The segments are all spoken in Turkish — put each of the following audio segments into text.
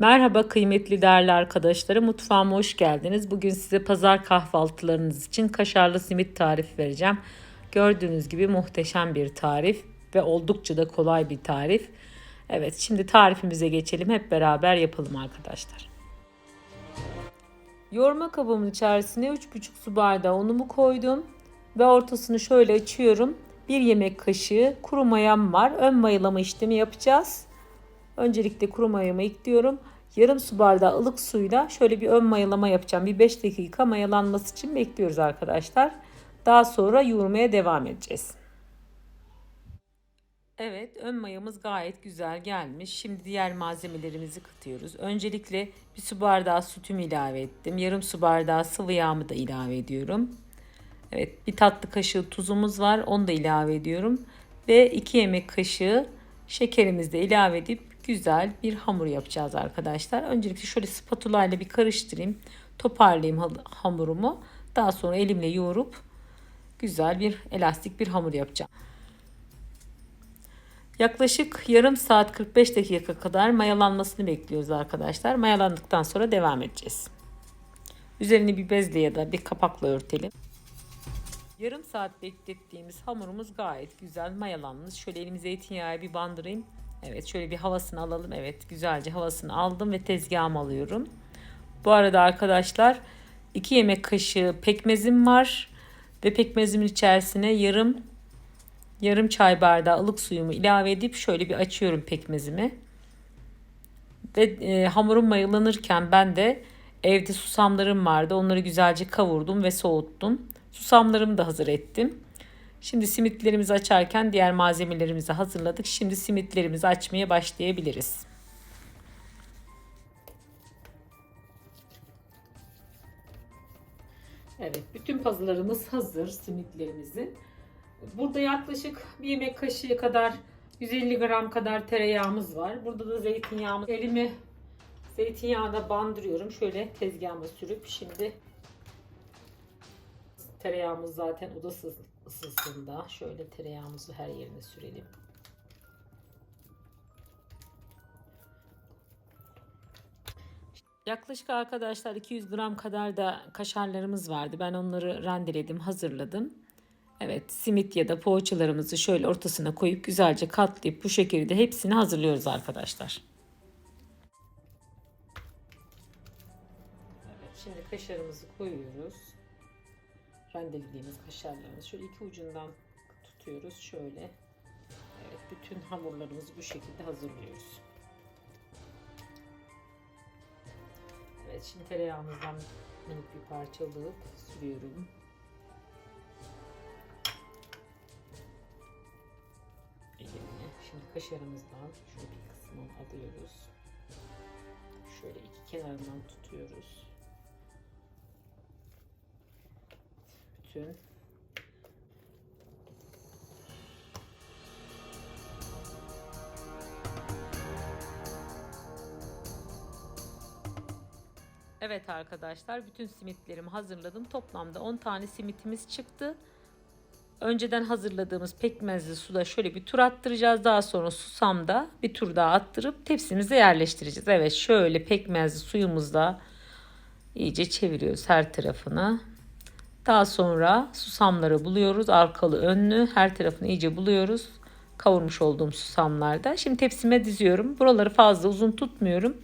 Merhaba kıymetli değerli arkadaşlarım. Mutfağıma hoş geldiniz. Bugün size pazar kahvaltılarınız için kaşarlı simit tarifi vereceğim. Gördüğünüz gibi muhteşem bir tarif ve oldukça da kolay bir tarif. Evet şimdi tarifimize geçelim. Hep beraber yapalım arkadaşlar. Yoğurma kabımın içerisine 3,5 su bardağı unumu koydum. Ve ortasını şöyle açıyorum. Bir yemek kaşığı kuru mayam var. Ön mayalama işlemi yapacağız. Öncelikle kuru mayamı ekliyorum. Yarım su bardağı ılık suyla şöyle bir ön mayalama yapacağım. Bir 5 dakika mayalanması için bekliyoruz arkadaşlar. Daha sonra yoğurmaya devam edeceğiz. Evet ön mayamız gayet güzel gelmiş. Şimdi diğer malzemelerimizi katıyoruz. Öncelikle bir su bardağı sütümü ilave ettim. Yarım su bardağı sıvı yağımı da ilave ediyorum. Evet bir tatlı kaşığı tuzumuz var. Onu da ilave ediyorum. Ve 2 yemek kaşığı şekerimizi de ilave edip güzel bir hamur yapacağız arkadaşlar. Öncelikle şöyle spatula ile bir karıştırayım. Toparlayayım hamurumu. Daha sonra elimle yoğurup güzel bir elastik bir hamur yapacağım. Yaklaşık yarım saat 45 dakika kadar mayalanmasını bekliyoruz arkadaşlar. Mayalandıktan sonra devam edeceğiz. Üzerini bir bezle ya da bir kapakla örtelim. Yarım saat beklettiğimiz hamurumuz gayet güzel mayalanmış. Şöyle elimi zeytinyağı bir bandırayım. Evet şöyle bir havasını alalım. Evet güzelce havasını aldım ve tezgahıma alıyorum. Bu arada arkadaşlar 2 yemek kaşığı pekmezim var. Ve pekmezimin içerisine yarım yarım çay bardağı ılık suyumu ilave edip şöyle bir açıyorum pekmezimi. Ve e, hamurum mayalanırken ben de evde susamlarım vardı. Onları güzelce kavurdum ve soğuttum. Susamlarımı da hazır ettim. Şimdi simitlerimizi açarken diğer malzemelerimizi hazırladık. Şimdi simitlerimizi açmaya başlayabiliriz. Evet, bütün puzzle'larımız hazır simitlerimizin. Burada yaklaşık bir yemek kaşığı kadar 150 gram kadar tereyağımız var. Burada da zeytinyağımız. Elimi zeytinyağına bandırıyorum. Şöyle tezgahıma sürüp şimdi tereyağımız zaten odasız ısısında. Şöyle tereyağımızı her yerine sürelim. Yaklaşık arkadaşlar 200 gram kadar da kaşarlarımız vardı. Ben onları rendeledim, hazırladım. Evet, simit ya da poğaçalarımızı şöyle ortasına koyup güzelce katlayıp bu şekilde hepsini hazırlıyoruz arkadaşlar. Evet, şimdi kaşarımızı koyuyoruz rendelediğimiz kaşarlarımızı şöyle iki ucundan tutuyoruz. Şöyle evet, bütün hamurlarımızı bu şekilde hazırlıyoruz. Evet şimdi tereyağımızdan minik bir parça alıp sürüyorum. Elimle. Şimdi kaşarımızdan şöyle bir kısmını alıyoruz. Şöyle iki kenarından tutuyoruz. Bütün Evet arkadaşlar bütün simitlerimi hazırladım. Toplamda 10 tane simitimiz çıktı. Önceden hazırladığımız pekmezli suda şöyle bir tur attıracağız. Daha sonra susamda bir tur daha attırıp tepsimize yerleştireceğiz. Evet şöyle pekmezli suyumuzda iyice çeviriyoruz her tarafını. Daha sonra susamları buluyoruz. Arkalı önlü her tarafını iyice buluyoruz. Kavurmuş olduğum susamlarda. Şimdi tepsime diziyorum. Buraları fazla uzun tutmuyorum.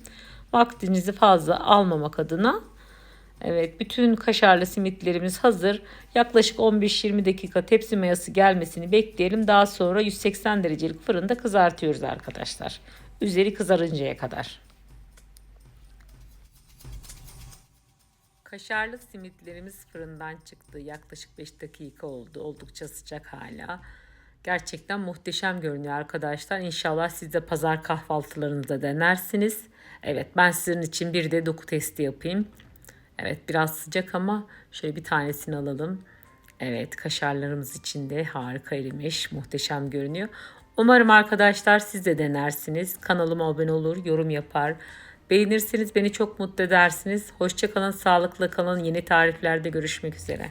Vaktinizi fazla almamak adına. Evet bütün kaşarlı simitlerimiz hazır. Yaklaşık 15-20 dakika tepsi mayası gelmesini bekleyelim. Daha sonra 180 derecelik fırında kızartıyoruz arkadaşlar. Üzeri kızarıncaya kadar. Kaşarlı simitlerimiz fırından çıktı. Yaklaşık 5 dakika oldu. Oldukça sıcak hala. Gerçekten muhteşem görünüyor arkadaşlar. İnşallah siz de pazar kahvaltılarınızda denersiniz. Evet ben sizin için bir de doku testi yapayım. Evet biraz sıcak ama şöyle bir tanesini alalım. Evet kaşarlarımız içinde harika erimiş. Muhteşem görünüyor. Umarım arkadaşlar siz de denersiniz. Kanalıma abone olur, yorum yapar. Beğenirseniz beni çok mutlu edersiniz. Hoşçakalın, sağlıklı kalın. Yeni tariflerde görüşmek üzere.